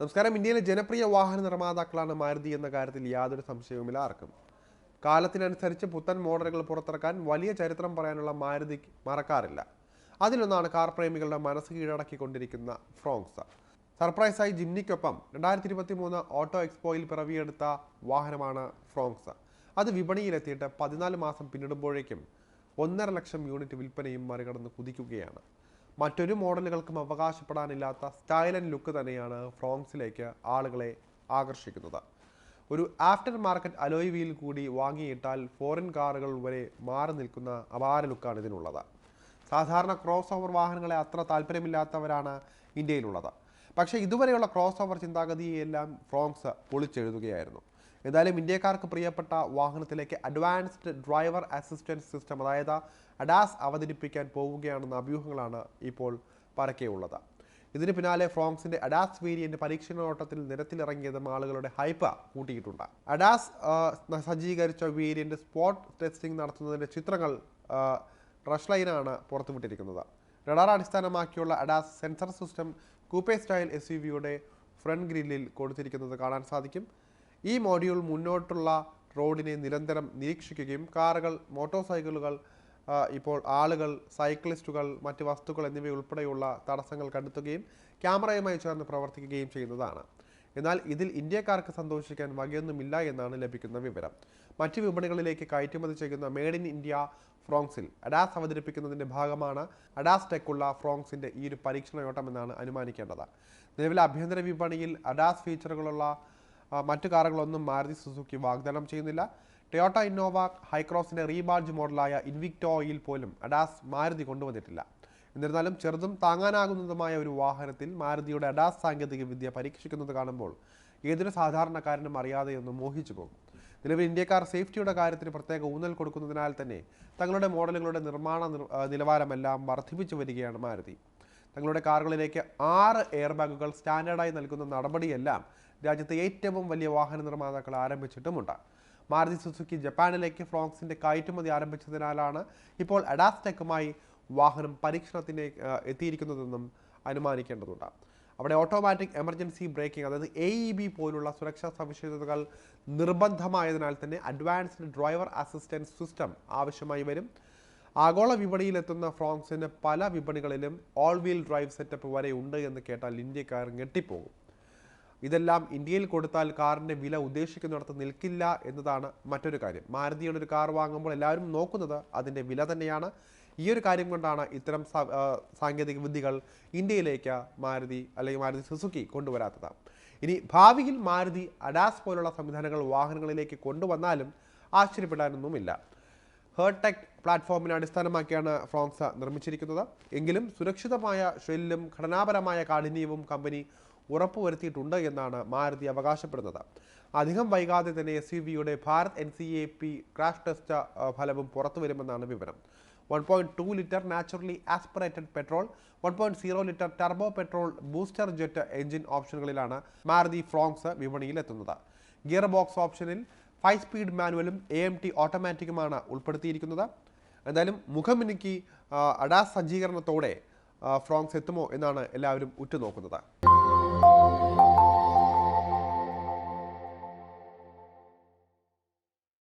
നമസ്കാരം. ഇന്ത്യയിലെ ജനപ്രിയ വാഹന നിർമ്മാതാക്കളാണ് മാരുതി എന്ന കാര്യത്തിൽ യാതൊരു സംശയവുമില്ല ആർക്കും. കാലത്തിനനുസരിച്ച് പുത്തൻ മോഡലുകൾ പുറത്തിറക്കാൻ വലിയ ചരിത്രം പറയാനുള്ള മാരുതി മറക്കാറില്ല. അതിലൊന്നാണ് കാർ പ്രേമികളുടെ മനസ്സ് കീഴടക്കിക്കൊണ്ടിരിക്കുന്ന ഫ്രോങ്സ്. സർപ്രൈസായി ജിംനിക്കൊപ്പം രണ്ടായിരത്തി ഇരുപത്തി മൂന്ന് ഓട്ടോ എക്സ്പോയിൽ പിറവിയെടുത്ത വാഹനമാണ് ഫ്രോങ്സ്. അത് വിപണിയിലെത്തിയിട്ട് പതിനാല് മാസം പിന്നിടുമ്പോഴേക്കും ഒന്നര ലക്ഷം യൂണിറ്റ് വിൽപ്പനയും മറികടന്ന് കുതിക്കുകയാണ്. മറ്റൊരു മോഡലുകൾക്കും അവകാശപ്പെടാനില്ലാത്ത സ്റ്റൈൽ ആൻഡ് ലുക്ക് തന്നെയാണ് ഫ്രോങ്സിലേക്ക് ആളുകളെ ആകർഷിക്കുന്നത്. ഒരു ആഫ്റ്റർ മാർക്കറ്റ് അലോയ് വീൽ കൂടി വാങ്ങിയിട്ടാൽ ഫോറിൻ കാറുകൾ വരെ മാറി നിൽക്കുന്ന അപാര ലുക്കാണ് ഇതിനുള്ളത്. സാധാരണ ക്രോസ് ഓവർ വാഹനങ്ങളെ അത്ര താല്പര്യമില്ലാത്തവരാണ് ഇന്ത്യയിലുള്ളത്. പക്ഷേ ഇതുവരെയുള്ള ക്രോസ് ഓവർ ചിന്താഗതിയെല്ലാം ഫ്രോങ്സ് പൊളിച്ചെഴുതുകയായിരുന്നു എന്തായാലും ഇന്ത്യക്കാർക്ക് പ്രിയപ്പെട്ട വാഹനത്തിലേക്ക് അഡ്വാൻസ്ഡ് ഡ്രൈവർ അസിസ്റ്റൻസ് സിസ്റ്റം അതായത് അഡാസ് അവതരിപ്പിക്കാൻ പോവുകയാണെന്ന അഭ്യൂഹങ്ങളാണ് ഇപ്പോൾ പരക്കെയുള്ളത്. ഇതിന് പിന്നാലെ ഫ്രോങ്സിന്റെ അഡാസ് വേരിയന്റ് പരീക്ഷണോട്ടത്തിൽ നിരത്തിലിറങ്ങിയതും ആളുകളുടെ ഹൈപ്പ് കൂട്ടിയിട്ടുണ്ട്. അഡാസ് സജ്ജീകരിച്ച വേരിയന്റ് സ്പോട്ട് ടെസ്റ്റിംഗ് നടത്തുന്നതിന്റെ ചിത്രങ്ങൾ റഷ്ലൈനാണ് പുറത്തുവിട്ടിരിക്കുന്നത്. റഡാർ അടിസ്ഥാനമാക്കിയുള്ള ADAS sensor system coupe style S U വിയുടെ ഫ്രണ്ട് ഗ്രില്ലിൽ കൊടുത്തിരിക്കുന്നത് കാണാൻ സാധിക്കും. ഈ മോഡ്യൂൾ മുന്നോട്ടുള്ള റോഡിനെ നിരന്തരം നിരീക്ഷിക്കുകയും കാറുകൾ മോട്ടോർ സൈക്കിളുകൾ ഇപ്പോൾ ആളുകൾ സൈക്ലിസ്റ്റുകൾ മറ്റ് വസ്തുക്കൾ എന്നിവയുൾപ്പെടെയുള്ള തടസ്സങ്ങൾ കണ്ടെത്തുകയും ക്യാമറയുമായി ചേർന്ന് പ്രവർത്തിക്കുകയും ചെയ്യുന്നതാണ്. എന്നാൽ ഇതിൽ ഇന്ത്യക്കാർക്ക് സന്തോഷിക്കാൻ വകയൊന്നുമില്ല എന്നാണ് ലഭിക്കുന്ന വിവരം. മറ്റ് വിപണികളിലേക്ക് കയറ്റുമതി ചെയ്യുന്ന മെയ്ഡ് ഇൻ ഇന്ത്യ ഫ്രോങ്സിൽ അഡാസ് അവതരിപ്പിക്കുന്നതിന്റെ ഭാഗമാണ് അഡാസ് ടെക്കുള്ള ഫ്രോങ്സിന്റെ ഈ ഒരു പരീക്ഷണയോട്ടം എന്നാണ് അനുമാനിക്കേണ്ടത്. നിലവിലെ ആഭ്യന്തര വിപണിയിൽ അഡാസ് ഫീച്ചറുകളുള്ള മറ്റു കാറുകളൊന്നും മാരുതി സുസുക്കി വാഗ്ദാനം ചെയ്യുന്നില്ല. ടൊയോട്ട ഇന്നോവ ഹൈക്രോസിന്റെ റീബാർജ് മോഡലായ ഇൻവിക്ടോയിൽ പോലും അഡാസ് മാരുതി കൊണ്ടുവന്നിട്ടില്ല. എന്നിരുന്നാലും ചെറുതും താങ്ങാനാകുന്നതുമായ ഒരു വാഹനത്തിൽ മാരുതിയുടെ അഡാസ് സാങ്കേതിക വിദ്യ പരീക്ഷിക്കുന്നത് കാണുമ്പോൾ ഏതൊരു സാധാരണക്കാരനും അറിയാതെയൊന്ന് മോഹിച്ചു പോകും. നിലവിൽ ഇന്ത്യക്കാർ സേഫ്റ്റിയുടെ കാര്യത്തിന് പ്രത്യേക ഊന്നൽ കൊടുക്കുന്നതിനാൽ തന്നെ തങ്ങളുടെ മോഡലുകളുടെ നിർമ്മാണ നിലവാരമെല്ലാം വർദ്ധിപ്പിച്ചു വരികയാണ് മാരുതി. തങ്ങളുടെ കാറുകളിലേക്ക് ആറ് എയർ ബാഗുകൾ സ്റ്റാൻഡേർഡായി നൽകുന്ന നടപടിയെല്ലാം രാജ്യത്തെ ഏറ്റവും വലിയ വാഹന നിർമ്മാതാക്കൾ ആരംഭിച്ചിട്ടുമുണ്ട്. മാരുതി സുസുക്കി ജപ്പാനിലേക്ക് ഫ്രോക്സിന്റെ കയറ്റുമതി ആരംഭിച്ചതിനാലാണ് ഇപ്പോൾ അഡാസ് ടെക്കുമായി വാഹനം പരീക്ഷണത്തിന് എത്തിയിരിക്കുന്നതെന്നും അനുമാനിക്കേണ്ടതുണ്ട്. അവിടെ ഓട്ടോമാറ്റിക് എമർജൻസി ബ്രേക്കിംഗ് അതായത് എ ഇ ബി പോലുള്ള സുരക്ഷാ സവിശേഷതകൾ നിർബന്ധമായതിനാൽ തന്നെ അഡ്വാൻസ്ഡ് ഡ്രൈവർ അസിസ്റ്റൻസ് സിസ്റ്റം ആവശ്യമായി വരും. ആഗോള വിപണിയിലെത്തുന്ന ഫ്രോങ്സിന് പല വിപണികളിലും ഓൾ വീൽ ഡ്രൈവ് സെറ്റപ്പ് വരെ ഉണ്ട് എന്ന് കേട്ടാൽ ഇന്ത്യക്കാർ ഞെട്ടിപ്പോകും. ഇതെല്ലാം ഇന്ത്യയിൽ കൊടുത്താൽ കാറിന്റെ വില ഉദ്ദേശിക്കുന്നിടത്ത് നിൽക്കില്ല എന്നതാണ് മറ്റൊരു കാര്യം. മാരുതിയുടെ ഒരു കാർ വാങ്ങുമ്പോൾ എല്ലാവരും നോക്കുന്നത് അതിന്റെ വില തന്നെയാണ്. ഈ ഒരു കാര്യം കൊണ്ടാണ് ഇത്തരം സാങ്കേതിക വിദ്യകൾ ഇന്ത്യയിലേക്ക് മാരുതി അല്ലെങ്കിൽ മാരുതി സുസുക്കി കൊണ്ടുവരാത്തത്. ഇനി ഭാവിയിൽ മാരുതി അഡാസ് പോലുള്ള സംവിധാനങ്ങൾ വാഹനങ്ങളിലേക്ക് കൊണ്ടുവന്നാലും ആശ്ചര്യപ്പെടാനൊന്നുമില്ല. ഹേർടെക് പ്ലാറ്റ്ഫോമിനെ അടിസ്ഥാനമാക്കിയാണ് ഫ്രോങ്സ നിർമ്മിച്ചിരിക്കുന്നത്. എങ്കിലും സുരക്ഷിതമായ ഷെല്ലും ഘടനാപരമായ കാഠിന്യവും കമ്പനി ഉറപ്പുവരുത്തിയിട്ടുണ്ട് എന്നാണ് മാരുതി അവകാശപ്പെടുന്നത്. അധികം വൈകാതെ തന്നെ എസ് യു വിയുടെ Bharat N C A P crash test ഫലവും പുറത്തു വരുമെന്നാണ് വിവരം. One point two litre naturally aspirated petrol one point zero litre turbo petrol booster jet engine ഓപ്ഷനുകളിലാണ് Maruti Fronx വിപണിയിൽ എത്തുന്നത് ഗിയർ ബോക്സ് ഓപ്ഷനിൽ ഫൈവ് സ്പീഡ് മാനുവലും എ എം ടി ഓട്ടോമാറ്റിക്കുമാണ് ഉൾപ്പെടുത്തിയിരിക്കുന്നത്. എന്തായാലും മുഖമിനുക്കി അഡാസ് സജ്ജീകരണത്തോടെ ഫ്രോങ്സ് എത്തുമോ എന്നാണ് എല്ലാവരും ഉറ്റുനോക്കുന്നത്.